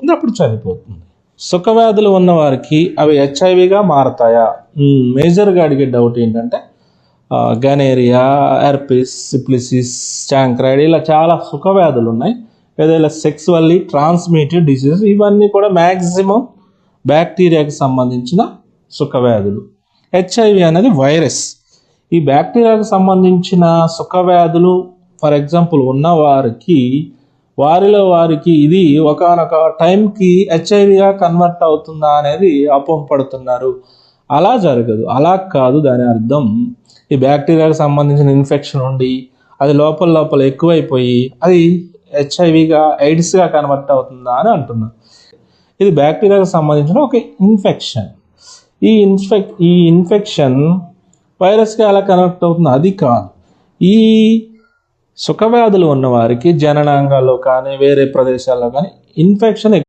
అయిపోతుంది అప్పుడు చనిపోతుంది. సుఖవ్యాధులు ఉన్నవారికి అవి హెచ్ఐవిగా మారతాయా? మేజర్గా అడిగే డౌట్ ఏంటంటే గనేరియా ఎర్పిస్ సిప్లిసిస్ చాంక్రైడ్ ఇలా చాలా సుఖవ్యాధులు ఉన్నాయి. ఏదైనా సెక్సువల్లీ ట్రాన్స్మిటెడ్ డిసీజెస్ ఇవన్నీ కూడా మ్యాక్సిమం బ్యాక్టీరియాకి సంబంధించిన సుఖవ్యాధులు. హెచ్ఐవి అనేది వైరస్. ఈ బ్యాక్టీరియాకు సంబంధించిన సుఖవ్యాధులు ఫర్ ఎగ్జాంపుల్ ఉన్న వారికి వారిలో వారికి ఇది ఒకనొక టైంకి హెచ్ఐవిగా కన్వర్ట్ అవుతుందా అనేది అపోహపడుతున్నారు అలా జరగదు. అలా కాదు దాని అర్థం. ఈ బ్యాక్టీరియాకు సంబంధించిన ఇన్ఫెక్షన్ ఉండి అది లోపల లోపల ఎక్కువైపోయి అది హెచ్ఐవిగా ఎయిడ్స్గా కన్వర్ట్ అవుతుందా అని అంటున్నారు. ఇది బ్యాక్టీరియాకు సంబంధించిన ఒక ఇన్ఫెక్షన్ ఈ ఇన్ఫెక్ ఈ ఇన్ఫెక్షన్ వైరస్గా ఎలా కనెక్ట్ అవుతుంది అది కాదు. ఈ సుఖవ్యాధులు ఉన్నవారికి జననాంగాల్లో కానీ వేరే ప్రదేశాల్లో కానీ ఇన్ఫెక్షన్